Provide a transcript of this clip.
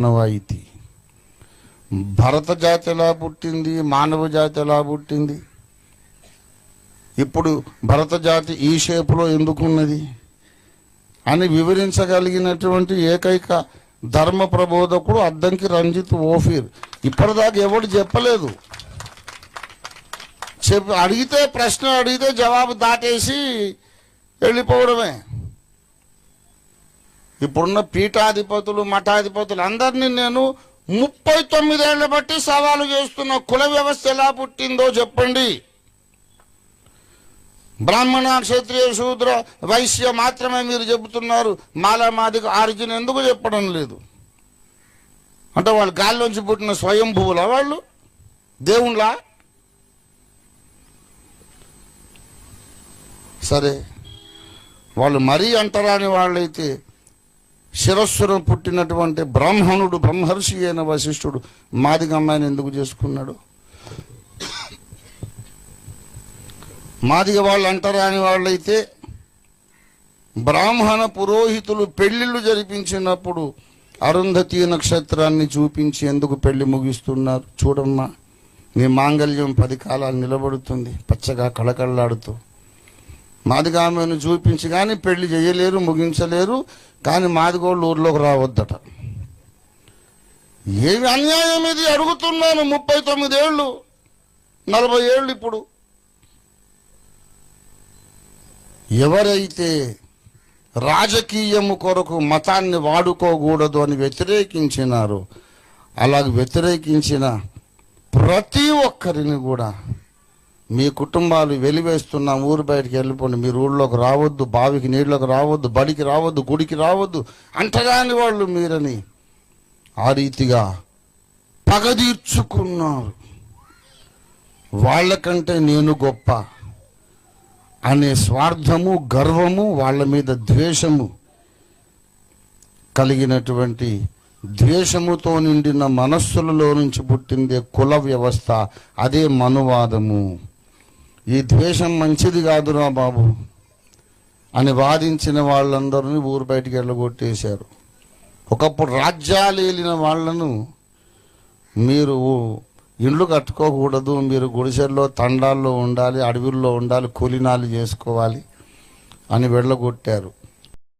నవాయితీ భరత జాతి ఎలా పుట్టింది? మానవ జాతి ఎలా పుట్టింది? ఇప్పుడు భరత జాతి ఈ షేపులో ఎందుకున్నది? అని వివరించగలిగినటువంటి ఏకైక ధర్మ ప్రబోధకుడు అద్దంకి రంజిత్ ఓఫీర్. ఇప్పటిదాకా ఎవడు చెప్పలేదు. చెప్పి అడిగితే ప్రశ్న అడిగితే జవాబు దాటేసి వెళ్ళిపోవడమే. ఇప్పుడున్న పీఠాధిపతులు మఠాధిపతులు అందరినీ నేను ముప్పై తొమ్మిదేళ్ళ బట్టి సవాలు చేస్తున్న కుల వ్యవస్థ ఎలా పుట్టిందో చెప్పండి. బ్రాహ్మణ క్షత్రియ శూద్ర వైశ్య మాత్రమే మీరు చెబుతున్నారు. మాలా మాదిక ఆరిజిన్ ఎందుకు చెప్పడం లేదు? అంటే వాళ్ళు గాల్లోంచి పుట్టిన స్వయంభువులా వాళ్ళు? దేవుళ్ళ? సరే. వాళ్ళు మరీ అంటరాని వాళ్ళైతే శిరస్సును పుట్టినటువంటి బ్రాహ్మణుడు బ్రహ్మర్షి అయిన వశిష్ఠుడు మాదిగ అమ్మాయిని ఎందుకు చేసుకున్నాడు? మాదిగ వాళ్ళు అంటరాని వాళ్ళైతే బ్రాహ్మణ పురోహితులు పెళ్ళిళ్ళు జరిపించినప్పుడు అరుంధతి నక్షత్రాన్ని చూపించి ఎందుకు పెళ్ళి ముగిస్తున్నారు? చూడమ్మా నీ మాంగళ్యం పది కాలాలు నిలబడుతుంది పచ్చగా కళకళలాడుతూ. మాదిగామెను చూపించి కానీ పెళ్ళి చేయలేరు ముగించలేరు కానీ మాదిగోళ్ళు ఊర్లోకి రావద్దట. ఏమి అన్యాయం ఇది? అడుగుతున్నాను ముప్పై తొమ్మిది ఏళ్ళు నలభై ఏళ్ళు ఇప్పుడు. ఎవరైతే రాజకీయము కొరకు మతాన్ని వాడుకోకూడదు అని వ్యతిరేకించినారో అలాగ వ్యతిరేకించిన ప్రతి ఒక్కరిని కూడా మీ కుటుంబాలు వెలివేస్తున్నాం ఊరు బయటికి వెళ్ళిపోండి. మీరు ఊళ్ళోకి రావద్దు బావికి నీళ్ళకి రావద్దు బడికి రావద్దు గుడికి రావద్దు. అంటగాని వాళ్ళు మీరని ఆ రీతిగా పగ తీర్చుకున్నారు వాళ్ళకంటే నేను గొప్ప అనే స్వార్థము గర్వము వాళ్ళ మీద ద్వేషము కలిగినటువంటి ద్వేషముతో నిండిన మనస్సులలో నుంచి పుట్టిందే కుల వ్యవస్థ అదే మనువాదము. ఈ ద్వేషం మంచిది కాదురా బాబు అని వాదించిన వాళ్ళందరినీ ఊరు బయటికి వెళ్ళగొట్టేశారు ఒకప్పుడు రాజ్యాలు ఏలిన వాళ్ళను మీరు ఇండ్లు కట్టుకోకూడదు మీరు గుడిసెల్లో తండాల్లో ఉండాలి అడవుల్లో ఉండాలి కూలినాలు చేసుకోవాలి అని వెళ్ళగొట్టారు.